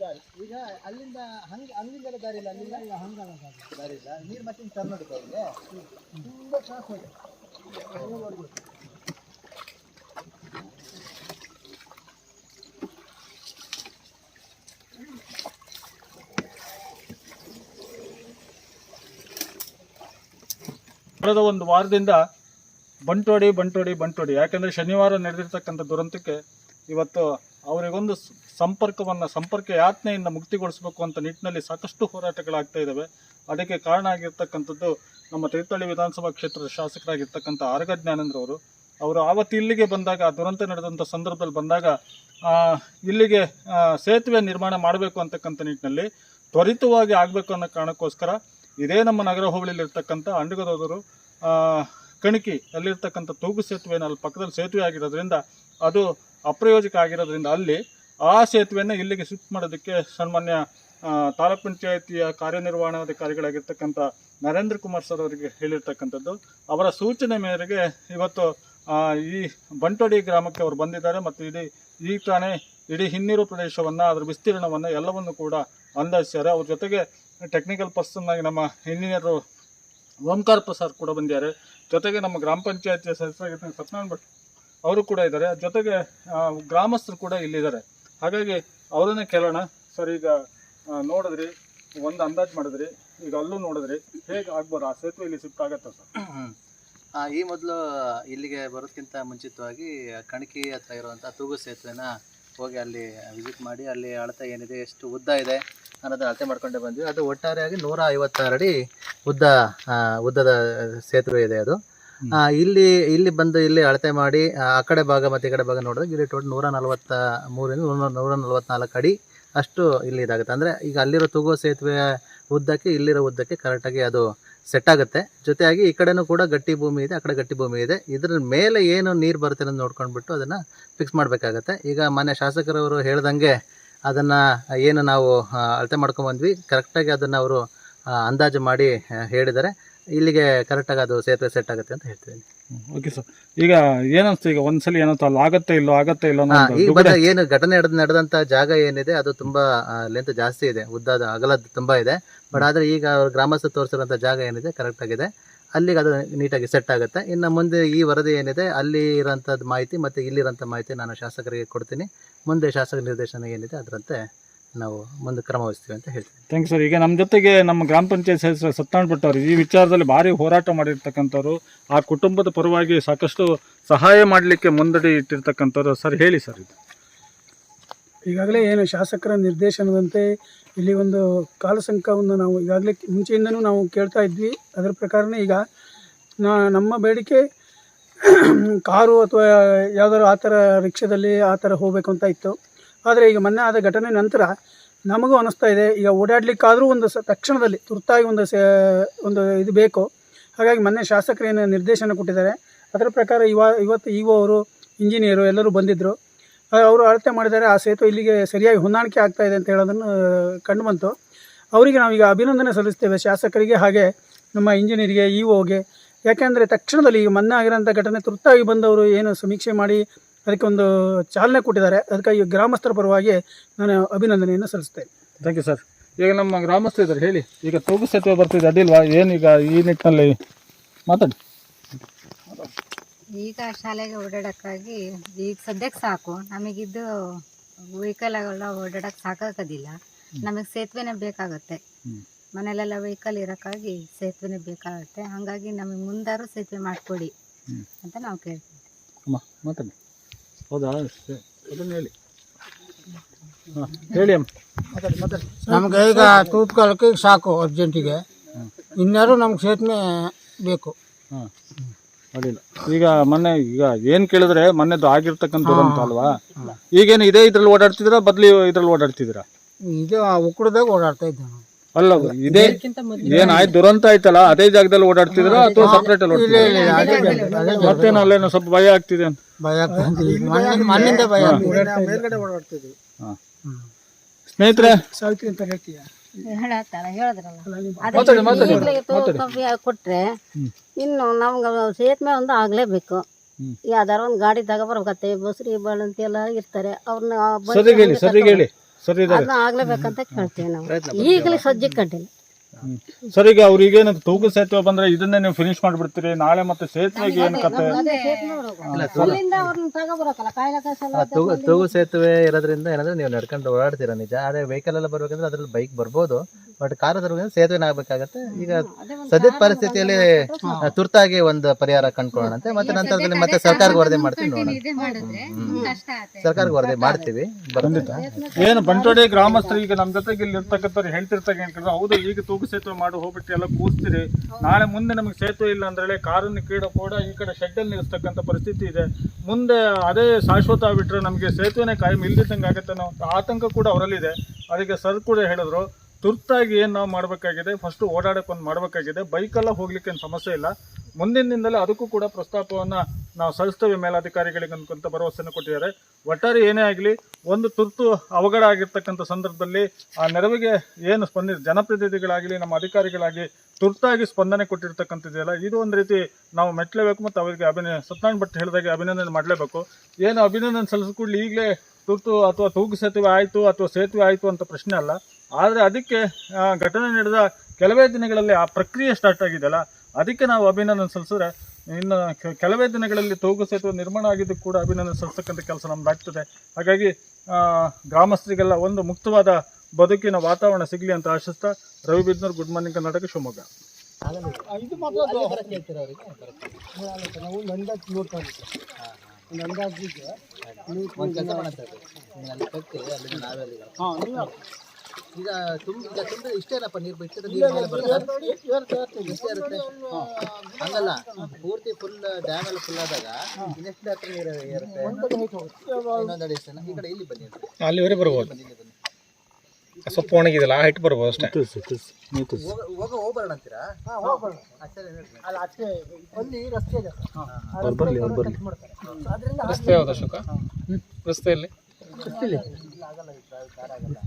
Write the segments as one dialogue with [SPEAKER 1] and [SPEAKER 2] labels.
[SPEAKER 1] ದಾರಿ ಈಗ ಅಲ್ಲಿಂದ ಹಂಗ ಅಲ್ಲಿಂದ ದಾರಿ ಇಲ್ಲ ಅಲ್ಲಿಂದ? ಹಂಗಲ್ಲ ದಾರಿ. ಇಲ್ಲ. ನೀರು ಮತ್ತೆ ಟರ್ನ್ ಮಾಡುತ್ತೆ ಅವ್ರಿಗೆ ತುಂಬ ತ್ರಾಸ ಹೋಯ್ತು.
[SPEAKER 2] ಕಳೆದ ಒಂದು ವಾರದಿಂದ ಬಂಟೋಡಿ ಬಂಟೋಡಿ ಬಂಟೋಡಿ. ಯಾಕೆಂದರೆ ಶನಿವಾರ ನಡೆದಿರ್ತಕ್ಕಂಥ ದುರಂತಕ್ಕೆ ಇವತ್ತು ಅವರಿಗೊಂದು ಸಂಪರ್ಕವನ್ನು, ಸಂಪರ್ಕ ಯಾತನೆಯಿಂದ ಮುಕ್ತಿಗೊಳಿಸಬೇಕು ಅಂತ ನಿಟ್ಟಿನಲ್ಲಿ ಸಾಕಷ್ಟು ಹೋರಾಟಗಳಾಗ್ತಾ ಇದ್ದಾವೆ ಅದಕ್ಕೆ ಕಾರಣ ಆಗಿರ್ತಕ್ಕಂಥದ್ದು ನಮ್ಮ ತೀರ್ಥಹಳ್ಳಿ ವಿಧಾನಸಭಾ ಕ್ಷೇತ್ರದ ಶಾಸಕರಾಗಿರ್ತಕ್ಕಂಥ ಆರಗ ಜ್ಞಾನೇಂದ್ರವರು ಅವರು. ಆವತ್ತು ಇಲ್ಲಿಗೆ ಬಂದಾಗ, ಆ ದುರಂತ ನಡೆದಂಥ ಸಂದರ್ಭದಲ್ಲಿ ಬಂದಾಗ ಇಲ್ಲಿಗೆ ಸೇತುವೆ ನಿರ್ಮಾಣ ಮಾಡಬೇಕು ಅಂತಕ್ಕಂಥ ನಿಟ್ಟಿನಲ್ಲಿ ತ್ವರಿತವಾಗಿ ಆಗಬೇಕು ಅನ್ನೋ ಕಾರಣಕ್ಕೋಸ್ಕರ ಇದೇ ನಮ್ಮ ನಗರ ಹೋಬಳಿಯಲ್ಲಿ ಇರ್ತಕ್ಕಂಥ ಅಂಡಗದವರು ಕಣಕಿ ಅಲ್ಲಿರ್ತಕ್ಕಂಥ ತೂಗು ಸೇತುವೆನ ಅಲ್ಲಿ ಪಕ್ಕದಲ್ಲಿ ಸೇತುವೆ ಆಗಿರೋದ್ರಿಂದ ಅದು ಅಪ್ರಯೋಜಕ ಆಗಿರೋದ್ರಿಂದ ಅಲ್ಲಿ ಆ ಸೇತುವೆಯನ್ನು ಇಲ್ಲಿಗೆ ಶಿಫ್ಟ್ ಮಾಡೋದಕ್ಕೆ ಸನ್ಮಾನ್ಯ ತಾಲೂಕ್ ಪಂಚಾಯತಿಯ ಕಾರ್ಯನಿರ್ವಹಣಾಧಿಕಾರಿಗಳಾಗಿರ್ತಕ್ಕಂಥ ನರೇಂದ್ರ ಕುಮಾರ್ ಸರ್ ಅವರಿಗೆ ಹೇಳಿರ್ತಕ್ಕಂಥದ್ದು. ಅವರ ಸೂಚನೆ ಮೇರೆಗೆ ಇವತ್ತು ಈ ಬಂಟೋಡಿ ಗ್ರಾಮಕ್ಕೆ ಅವರು ಬಂದಿದ್ದಾರೆ ಮತ್ತು ಇಡೀ, ಈ ತಾನೇ ಇಡೀ ಹಿನ್ನೀರು ಪ್ರದೇಶವನ್ನು, ಅದರ ವಿಸ್ತೀರ್ಣವನ್ನು ಎಲ್ಲವನ್ನು ಕೂಡ ಅಂದಾಜಿಸಿದ್ದಾರೆ ಅವ್ರ ಜೊತೆಗೆ ಟೆಕ್ನಿಕಲ್ ಪರ್ಸನ್ ಆಗಿ ನಮ್ಮ ಇಂಜಿನಿಯರು ಓಂಕಾರ ಪ್ರಸಾದ್ ಕೂಡ ಬಂದಿದ್ದಾರೆ. ಜೊತೆಗೆ ನಮ್ಮ ಗ್ರಾಮ ಪಂಚಾಯತಿಯ ಸದಸ್ಯರಾಗಿರ್ತಕ್ಕಂಥ ಸತ್ಯನಾರಾಯಣ ಭಟ್ ಅವರು ಕೂಡ ಇದ್ದಾರೆ. ಜೊತೆಗೆ ಗ್ರಾಮಸ್ಥರು ಕೂಡ ಇಲ್ಲಿದ್ದಾರೆ. ಹಾಗಾಗಿ ಅವರನ್ನೇ ಕೇಳೋಣ. ಸರ್, ಈಗ ನೋಡಿದ್ರಿ, ಒಂದು ಅಂದಾಜು ಮಾಡಿದ್ರಿ, ಈಗ ಅಲ್ಲೂ ನೋಡಿದ್ರಿ, ಹೇಗೆ ಆಗ್ಬೋದು? ಆ ಸೇತುವೆ ಇಲ್ಲಿ ಶಿಫ್ಟ್ ಆಗತ್ತೆ ಸರ್
[SPEAKER 1] ಈ ಮೊದಲು ಇಲ್ಲಿಗೆ ಬರೋದಕ್ಕಿಂತ ಮುಂಚಿತವಾಗಿ ಕಣಕಿ ಹತ್ರ ಇರುವಂಥ ತೂಗು ಸೇತುವೆನ ಹೋಗಿ ಅಲ್ಲಿ ವಿಸಿಟ್ ಮಾಡಿ, ಅಲ್ಲಿ ಅಳತೆ ಏನಿದೆ, ಎಷ್ಟು ಉದ್ದ ಇದೆ ಅನ್ನೋದನ್ನ ಅಳತೆ ಮಾಡ್ಕೊಂಡೆ ಬಂದ್ವಿ. ಅದು ಒಟ್ಟಾರೆಯಾಗಿ ನೂರ ಐವತ್ತಾರು ಅಡಿ ಉದ್ದ ಉದ್ದದ ಸೇತುವೆ ಇದೆ ಅದು. ಇಲ್ಲಿ ಇಲ್ಲಿ ಬಂದು ಇಲ್ಲಿ ಅಳತೆ ಮಾಡಿ, ಆ ಕಡೆ ಭಾಗ ಮತ್ತು ಈ ಕಡೆ ಭಾಗ ನೋಡಿದ್ರೆ ಇಲ್ಲಿ ಟೋಟಲ್ ನೂರ ನಲವತ್ತ ಮೂರಿಂದ ನೂರ ಅಡಿ ಅಷ್ಟು ಇಲ್ಲಿ ಇದಾಗುತ್ತೆ. ಅಂದರೆ ಈಗ ಅಲ್ಲಿರೋ ತೂಗೋ ಸೇತುವೆ ಉದ್ದಕ್ಕೆ ಇಲ್ಲಿರೋ ಉದ್ದಕ್ಕೆ ಕರೆಕ್ಟಾಗಿ ಅದು ಸೆಟ್ ಆಗುತ್ತೆ. ಜೊತೆಯಾಗಿ ಈ ಕಡೆನೂ ಕೂಡ ಗಟ್ಟಿ ಭೂಮಿ ಇದೆ, ಆ ಕಡೆ ಗಟ್ಟಿ ಭೂಮಿ ಇದೆ. ಇದ್ರ ಮೇಲೆ ಏನು ನೀರು ಬರುತ್ತೆ ಅನ್ನೋದು ನೋಡ್ಕೊಂಡ್ಬಿಟ್ಟು ಅದನ್ನು ಫಿಕ್ಸ್ ಮಾಡಬೇಕಾಗತ್ತೆ. ಈಗ ಮನೆ ಶಾಸಕರವರು ಹೇಳ್ದಂಗೆ ಅದನ್ನು ಏನು ನಾವು ಅಳತೆ ಮಾಡ್ಕೊಂಬಂದ್ವಿ ಕರೆಕ್ಟಾಗಿ ಅದನ್ನು ಅವರು ಅಂದಾಜು ಮಾಡಿ ಹೇಳಿದ್ದಾರೆ. ಇಲ್ಲಿಗೆ ಕರೆಕ್ಟಾಗಿ ಅದು ಸೇತುವೆ ಸೆಟ್ ಆಗುತ್ತೆ ಅಂತ ಹೇಳ್ತೀನಿ
[SPEAKER 2] ಓಕೆ ಸರ್ ಈಗ ಏನಂತ ಈಗ ಒಂದ್ಸಲಿ ಏನಂತ ಅಲ್ಲಿ ಆಗತ್ತೆ ಇಲ್ಲೋ ಆಗತ್ತೆ ಇಲ್ಲೋ ಅನ್ನೋ
[SPEAKER 1] ಹಾ,
[SPEAKER 2] ಒಂದು
[SPEAKER 1] ಈಗ
[SPEAKER 2] ದುಗುಡ-
[SPEAKER 1] ಏನು ಘಟನೆ ನಡೆದ ನಡೆದಂತ ಜಾಗ ಏನಿದೆ ಅದು ತುಂಬಾ ಲೆಂತ್ ಜಾಸ್ತಿ ಇದೆ. ಉದ್ದದ ಅಗಲ ತುಂಬಾ ಇದೆ. ಬಟ್ ಆದ್ರೆ ಈಗ ಗ್ರಾಮಸ್ಥ ಗ್ರಾಮಸ್ಥರು ತೋರಿಸಿರುವಂತ ಜಾಗ ಏನಿದೆ ಕರೆಕ್ಟ್ ಆಗಿದೆ. ಅಲ್ಲಿಗೆ ಅದು ನೀಟಾಗಿ ಸೆಟ್ ಆಗುತ್ತೆ. ಇನ್ನು ಮುಂದೆ ಈ ವರದಿ ಏನಿದೆ ಅಲ್ಲಿ ಇರೋಂಥದ್ದು ಮಾಹಿತಿ ಮತ್ತೆ ಇಲ್ಲಿರೋಂಥ ಮಾಹಿತಿ ನಾನು ಶಾಸಕರಿಗೆ ಕೊಡ್ತೀನಿ. ಮುಂದೆ ಶಾಸಕ ನಿರ್ದೇಶನ ಏನಿದೆ ಅದರಂತೆ ನಾವು ಮುಂದೆ ಕ್ರಮ ವಹಿಸ್ತೀವಿ ಅಂತ ಹೇಳ್ತೀವಿ
[SPEAKER 2] ಥ್ಯಾಂಕ್ ಸರ್ ಈಗ ನಮ್ಮ ಜೊತೆಗೆ ನಮ್ಮ ಗ್ರಾಮ ಪಂಚಾಯತ್ ಸದಸ್ಯರು ಸತ್ಯನಾರಾಯಣ ಭಟ್ ಅವರು ಈ ವಿಚಾರದಲ್ಲಿ ಭಾರಿ ಹೋರಾಟ ಮಾಡಿರ್ತಕ್ಕಂಥವ್ರು. ಆ ಕುಟುಂಬದ ಪರವಾಗಿ ಸಾಕಷ್ಟು ಸಹಾಯ ಮಾಡಲಿಕ್ಕೆ ಮುಂದಡಿ ಇಟ್ಟಿರ್ತಕ್ಕಂಥವ್ರು. ಸರ್ ಹೇಳಿ ಸರ್ ಇದು.
[SPEAKER 3] ಈಗಾಗಲೇ ಏನು ಶಾಸಕರ ನಿರ್ದೇಶನದಂತೆ ಇಲ್ಲಿ ಒಂದು ಕಾಲಸಂಕವನ್ನು ನಾವು ಈಗಾಗಲೇ ಮುಂಚೆಯಿಂದನೂ ನಾವು ಕೇಳ್ತಾ ಇದ್ವಿ. ಅದರ ಪ್ರಕಾರನೇ ಈಗ ನಾ ನಮ್ಮ ಬೇಡಿಕೆ ಕಾರು ಅಥವಾ ಯಾವುದಾದ್ರು ಆ ಥರ ರಿಕ್ಷಾದಲ್ಲಿ ಆ ಥರ ಹೋಗಬೇಕು ಅಂತ ಇತ್ತು. ಆದರೆ ಈಗ ಮೊನ್ನೆ ಆದ ಘಟನೆ ನಂತರ ನಮಗೂ ಅನ್ನಿಸ್ತಾ ಇದೆ. ಈಗ ಓಡಾಡಲಿಕ್ಕಾದರೂ ಒಂದು ಸ ತಕ್ಷಣದಲ್ಲಿ ತುರ್ತಾಗಿ ಒಂದು ಸ ಒಂದು ಇದು ಬೇಕು. ಹಾಗಾಗಿ ಮೊನ್ನೆ ಶಾಸಕರು ಏನು ನಿರ್ದೇಶನ ಕೊಟ್ಟಿದ್ದಾರೆ. ಅದರ ಪ್ರಕಾರ ಇವ ಇವತ್ತು ಇ ಅವರು, ಇಂಜಿನಿಯರು ಎಲ್ಲರೂ ಬಂದಿದ್ದರು ಅವರು ಅಳತೆ ಮಾಡಿದ್ದಾರೆ. ಆ ಸೇತುವೆ ಇಲ್ಲಿಗೆ ಸರಿಯಾಗಿ ಹೊಂದಾಣಿಕೆ ಆಗ್ತಾ ಇದೆ ಅಂತ ಹೇಳೋದನ್ನು, ಕಂಡು ಬಂತು. ಅವರಿಗೆ ನಾವೀಗ ಅಭಿನಂದನೆ ಸಲ್ಲಿಸ್ತೇವೆ ಶಾಸಕರಿಗೆ ಹಾಗೆ ನಮ್ಮ ಇಂಜಿನಿಯರಿಗೆ ಇ ಒಗೆ ಯಾಕೆಂದರೆ ತಕ್ಷಣದಲ್ಲಿ ಈಗ ಮೊನ್ನೆ ಆಗಿರೋಂಥ ಘಟನೆ ತುರ್ತಾಗಿ ಬಂದವರು ಏನು ಸಮೀಕ್ಷೆ ಮಾಡಿ ಅದಕ್ಕೆ ಒಂದು ಚಾಲನೆ ಕೊಟ್ಟಿದ್ದಾರೆ. ಅದಕ್ಕಾಗಿ ಗ್ರಾಮಸ್ಥರ ಪರವಾಗಿ ನಾನು ಅಭಿನಂದನೆಯನ್ನು ಸಲ್ಲಿಸ್ತೇನೆ
[SPEAKER 2] ಥ್ಯಾಂಕ್ ಯು ಸರ್ ಈಗ ನಮ್ಮ ಗ್ರಾಮಸ್ಥರು ಇದ್ದಾರೆ. ಹೇಳಿ. ಈಗ ತೂಗು ಸೇತುವೆ ಬರ್ತಿದೆ ಅಡ್ಡಿಲ್ವಾ? ಏನೀಗ ಈ ನಿಟ್ಟಿನಲ್ಲಿ ಮಾತಾಡಿ.
[SPEAKER 4] ಈಗ ಶಾಲೆಗೆ ಓಡಾಡೋಕ್ಕಾಗಿ ಈಗ ಸದ್ಯಕ್ಕೆ ಸಾಕು. ನಮಗಿದ್ದು ವೆಹಿಕಲ್ ಆಗಲ್ಲ ಓಡಾಡೋಕ್ಕೆ ಸಾಕಾಗೋದಿಲ್ಲ ನಮಗೆ ಸೇತುವೆನೇ ಬೇಕಾಗುತ್ತೆ.
[SPEAKER 2] ಮನೆಯಲ್ಲೆಲ್ಲ ಮನೇಲೆಲ್ಲ
[SPEAKER 4] ವೆಹಿಕಲ್ ಇರೋಕ್ಕಾಗಿ ಸೇತುವೆನೇ ಬೇಕಾಗುತ್ತೆ. ಹಾಗಾಗಿ ನಮಗೆ ಮುಂದಾರು ಸೇತುವೆ ಮಾಡಿಕೊಡಿ ಅಂತ ನಾವು ಕೇಳ್ತೀವಿ.
[SPEAKER 2] ಅಮ್ಮ ಮಾತಾಡಿ. ಹೌದಾ? ಅದನ್ನು ಹೇಳಿ. ಹಾಂ ಹೇಳಿ ಅಮ್ಮ.
[SPEAKER 5] ನಮ್ಗೆ ಈಗ ತೂತ್ಕಾಲಕ್ಕೆ ಸಾಕು ಅರ್ಜೆಂಟಿಗೆ ಇನ್ಯಾರು ನಮ್ಗೆ ಸೇತುವೆ ಬೇಕು.
[SPEAKER 2] ಹಾಂ ಅಡ್ಡಿಲ್ಲ. ಈಗ ಮೊನ್ನೆ ಈಗ ಏನು ಕೇಳಿದ್ರೆ ಮೊನ್ನೆದು ಆಗಿರ್ತಕ್ಕಂಥ ಅಂತ ಅಲ್ವಾ? ಈಗೇನು ಇದೇ ಇದ್ರಲ್ಲಿ ಓಡಾಡ್ತಿದ್ದೀರಾ ಬದ್ಲಿ ಇದ್ರಲ್ಲಿ ಓಡಾಡ್ತಿದ್ದೀರಾ?
[SPEAKER 5] ಇದು ಉಕ್ಕಡದಾಗ ಓಡಾಡ್ತಾ ಇದ್ದೆ
[SPEAKER 2] ಅಲ್ಲ ಇದೇ ಏನಾಯ್ತು ಆಯ್ತು ದುರಂತ ಆಯ್ತಲ್ಲ ಅದೇ ಜಾಗದಲ್ಲಿ ಓಡಾಡ್ತಿದ್ರ ಅಥವಾ ಸಪ್ರೇಟ್ ಅಲ್ಲಿ. ಮತ್ತೇನು ಅಲ್ಲೇನೋ ಸ್ವಲ್ಪ ಭಯ ಆಗ್ತಿದೆ ಅಂತ?
[SPEAKER 5] ಭಯ. ಮಣ್ಣಿಂದ.
[SPEAKER 3] ಮೇಲ್ಗಡೆ ಓಡಾಡ್ತಿದ್ವಿ.
[SPEAKER 2] ಸ್ನೇಹಿತರೆ?
[SPEAKER 3] ಸಾವಿತ್ರಿ ಅಂತ ಹೇಳ್ತೀಯ?
[SPEAKER 4] ಹೇಳತ್ತಾಳ ಹೇಳಿದ್ರಲ್ಲ.
[SPEAKER 6] ಕೊಟ್ರೆ ಇನ್ನು ನಮ್ಗೆ ಸೇತುವೆ ಒಂದು ಆಗ್ಲೇಬೇಕು. ಯಾವ್ದಾರ ಒಂದು ಗಾಡಿ ತಗೊಬರ್ಬೇಕತ್ತೆ ಬಸ್ರಿ ಅಂತ ಎಲ್ಲ ಇರ್ತಾರೆ ಅವ್ರನ್ನ
[SPEAKER 2] ಸರಿಗೆ ಹೇಳಿ ಸರಿಗೆ ಹೇಳಿ ಸರ್ ಇದ್ದಾರೆ.
[SPEAKER 6] ಅದನ್ನ ಆಗ್ಲೇಬೇಕಂತ ಕೇಳ್ತೀವಿ ನಾವು. ಈಗಲೇ ಸಜ್ಜೆ ಕಟ್ಟಿಲ್ಲ.
[SPEAKER 2] ಸರ್ ಈಗ ಅವ್ರಿಗೆ ಏನಂತ ತೂಗು ಸೇತುವೆ ಬಂದ್ರೆ ಇದನ್ನೇ ನೀವು ಫಿನಿಶ್ ಮಾಡ್ಬಿಡ್ತೀರಿ ನಾಳೆ ಮತ್ತೆ ಸೇತುವೆಗೆ ಏನು ಕತೆ?
[SPEAKER 1] ತೂಗು ಸೇತುವೆ ಇರೋದ್ರಿಂದ ಏನಂದ್ರೆ ನೀವು ನಡ್ಕೊಂಡು ಓಡಾಡ್ತೀರಾ ನಿಜ? ಆದ್ರೆ ವೆಹಿಕಲ್ ಎಲ್ಲ ಬರ್ಬೇಕಂದ್ರೆ ಅದ್ರಲ್ಲಿ ಬೈಕ್ ಬರ್ಬೋದು. ಬಟ್ ಕಾರ್ ತರಬೇಕಂದ್ರೆ ಸೇತುವೆ ಆಗ್ಬೇಕಾಗತ್ತೆ. ಈಗ ಸದ್ಯದ ಪರಿಸ್ಥಿತಿಯಲ್ಲಿ ತುರ್ತಾಗಿ ಒಂದು ಪರಿಹಾರ ಕಂಡ್ಕೊಳ್ಳೋಣಂತೆ ಮತ್ತೆ ನಂತರದಲ್ಲಿ ಮತ್ತೆ ಸರ್ಕಾರಕ್ಕೆ ವರದಿ ಮಾಡ್ತೀವಿ ನೋಡೋಣ. ಸರ್ಕಾರಕ್ಕೆ ವರದಿ ಮಾಡ್ತೀವಿ
[SPEAKER 2] ಏನು ಬಂಟೋಡಿ ಈಗ ನಮ್ಮ ಜೊತೆಗೆ ಇಲ್ಲಿ ಇರ್ತಕ್ಕಂಥವ್ರು ಹೇಳ್ತಿರ್ತಾರೆ ಏನ್ಕಂದ್ರೆ ಹೌದು ಈಗ ತೂಗು ಸೇತುವೆ ಮಾಡಿ ಹೋಗ್ಬಿಟ್ಟು ಎಲ್ಲ ಕೂರ್ಸ್ತೀರಿ. ನಾಳೆ ಮುಂದೆ ನಮಗೆ ಸೇತುವೆ ಇಲ್ಲ ಅಂದ್ರೆ ಕಾರನ್ನು ಕೀಡ ಕೂಡ ಈ ಕಡೆ ಶೆಡ್ಡಲ್ಲಿ ನಿಲ್ಲಿಸ್ತಕ್ಕಂಥ ಪರಿಸ್ಥಿತಿ ಇದೆ. ಮುಂದೆ ಅದೇ ಶಾಶ್ವತ ಆಗ್ಬಿಟ್ರೆ ನಮಗೆ ಸೇತುವೆನೇ ಕಾಯಂ ಇಲ್ದಿದ್ದಂಗೆ ಆಗುತ್ತೆ ಅನ್ನೋ ಆತಂಕ ಕೂಡ ಅವರಲ್ಲಿದೆ. ಅದಕ್ಕೆ ಸರ್ ಕೂಡ ಹೇಳಿದ್ರು ತುರ್ತಾಗಿ ಏನು ನಾವು ಮಾಡಬೇಕಾಗಿದೆ ಫಸ್ಟು ಓಡಾಡೋಕ್ಕೊಂದು ಮಾಡಬೇಕಾಗಿದೆ. ಬೈಕೆಲ್ಲ ಹೋಗ್ಲಿಕ್ಕೆ ಸಮಸ್ಯೆ ಇಲ್ಲ. ಮುಂದಿನ ದಿನದಲ್ಲಿ ಅದಕ್ಕೂ ಕೂಡ ಪ್ರಸ್ತಾಪವನ್ನು ನಾವು ಸಲ್ಲಿಸ್ತೇವೆ ಮೇಲಾಧಿಕಾರಿಗಳಿಗೆ ಅನ್ಕೊಂತ ಭರವಸೆಯನ್ನು ಕೊಟ್ಟಿದ್ದಾರೆ. ಒಟ್ಟಾರೆ ಏನೇ ಆಗಲಿ, ಒಂದು ತುರ್ತು ಅವಘಡ ಆಗಿರ್ತಕ್ಕಂಥ ಸಂದರ್ಭದಲ್ಲಿ ಆ ನೆರವಿಗೆ ಏನು ಸ್ಪಂದಿ, ಜನಪ್ರತಿನಿಧಿಗಳಾಗಲಿ, ನಮ್ಮ ಅಧಿಕಾರಿಗಳಾಗಿ ತುರ್ತಾಗಿ ಸ್ಪಂದನೆ ಕೊಟ್ಟಿರ್ತಕ್ಕಂಥದ್ದೆಲ್ಲ ಇದು ಒಂದು ರೀತಿ ನಾವು ಮೆಟ್ಟಲೇಬೇಕು ಮತ್ತು ಅವರಿಗೆ ಅಭಿನಯ ಸತ್ಯನಾರಾಯಣ ಭಟ್ ಹೇಳಿದಾಗೆ ಅಭಿನಂದನೆ ಮಾಡಲೇಬೇಕು. ಏನು ಅಭಿನಂದನೆ ಸಲ್ಲಿಸ್ಕೊಳ್ಳಿ ಈಗಲೇ ತುರ್ತು ಅಥವಾ ತೂಗು ಸೇತುವೆ ಆಯಿತು ಅಥವಾ ಸೇತುವೆ ಆಯಿತು ಅಂತ ಪ್ರಶ್ನೆ ಅಲ್ಲ. ಆದರೆ ಅದಕ್ಕೆ ಘಟನೆ ನಡೆದ ಕೆಲವೇ ದಿನಗಳಲ್ಲಿ ಆ ಪ್ರಕ್ರಿಯೆ ಸ್ಟಾರ್ಟ್ ಆಗಿದೆಯಲ್ಲ, ಅದಕ್ಕೆ ನಾವು ಅಭಿನಂದನೆ ಸಲ್ಲಿಸಿದ್ರೆ ಇನ್ನು ಕೆಲವೇ ದಿನಗಳಲ್ಲಿ ತೂಗು ಸೇತುವೆ ನಿರ್ಮಾಣ ಆಗಿದ್ದು ಕೂಡ ಅಭಿನಂದನೆ ಸಲ್ಲಿಸ್ತಕ್ಕಂಥ ಕೆಲಸ ನಮ್ದಾಗ್ತದೆ. ಹಾಗಾಗಿ ಗ್ರಾಮಸ್ಥರಿಗೆಲ್ಲ ಒಂದು ಮುಕ್ತವಾದ ಬದುಕಿನ ವಾತಾವರಣ ಸಿಗಲಿ ಅಂತ ಆಶಿಸ್ತಾ ರವಿ ಬಿದ್ನೂರ್ ಗುಡ್ ಮಾರ್ನಿಂಗ್ ಕರ್ನಾಟಕ ಶಿವಮೊಗ್ಗ.
[SPEAKER 5] ಇದು ಮಾತ್ರ ನಾವು
[SPEAKER 1] ಈಗ ತುಂಬ ಈಗ ತುಂಬ ಇಷ್ಟೇನಪ್ಪ ನೀರು ನೀರು ಮೇಲೆ ಬರ್ತದೆ. ಇರುತ್ತೆ. ಹಂಗಲ್ಲ ಪೂರ್ತಿ ಫುಲ್ ಡ್ಯಾಮ್ ಎಲ್ಲ ಫುಲ್ ಆದಾಗ ಇನ್ನೆಷ್ಟು ಹತ್ರ ನೀರು ಇರುತ್ತೆ? ಇನ್ನೊಂದು ಅಡಿ ಎಷ್ಟೇನಾ ಈ ಕಡೆ ಇಲ್ಲಿ ಬನ್ನಿ
[SPEAKER 7] ಅಲ್ಲಿವರೆಗೆ ಬರ್ಬೋದು. ಸ್ವಲ್ಪ ಒಣಗಿದಲ್ಲ ಆ ಹೈಟ್ ಬರ್ಬೋದು ಅಷ್ಟೇ.
[SPEAKER 1] ಹೋಗ ಹೋಗ ಹೋಗ್ಬರೋಣ ಅಂತೀರಾ?
[SPEAKER 5] ಹಾಂ ರಸ್ತೆ
[SPEAKER 1] ಅಷ್ಟೇ
[SPEAKER 5] ಅಲ್ಲಿ ರಸ್ತೆ ಇದೆ
[SPEAKER 2] ಬರಲಿ
[SPEAKER 5] ಅದರಿಂದ
[SPEAKER 7] ರಸ್ತೆ ಯಾವ್ದು ಅಶೋಕ? ರಸ್ತೆಯಲ್ಲಿ?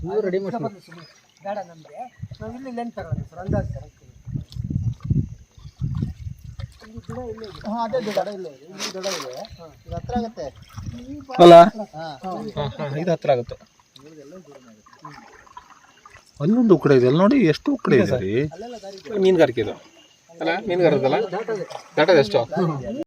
[SPEAKER 5] ನೀವು ರೆಡಿ ಮಾಡಿ ಬೇಡ ನಮಗೆ ನಾವು ಇಲ್ಲಿ ಲೆಂತ್ ತಗೊಳ್ಳೋಣ ಸರ್ ಅಂದಾಜು ಸರ್ ಹಾಂ ಅದೇ ದಡ ಇಲ್ಲೇ ಇದೆ. ಇಲ್ಲಿ ದಡ ಇದೆ.
[SPEAKER 1] ಇದು ಹತ್ರ ಆಗುತ್ತೆ.
[SPEAKER 2] ಅಲ್ಲ?
[SPEAKER 1] ಹಾಂ.
[SPEAKER 7] ಇದು ಹತ್ರ ಆಗುತ್ತೆ.
[SPEAKER 2] ಅಲ್ಲೊಂದು ಉಕ್ಕಡೆ ಇದೆ. ಅಲ್ಲಿ ನೋಡಿ ಎಷ್ಟು ಉಕ್ಕಡೆ ಇದೆ
[SPEAKER 7] ಮೀನುಗಾರಿಕೆ ಇದು. ಅಲ್ಲ ಮೀನುಗಾರದಲ್ಲ ದಾಟದ ಎಷ್ಟು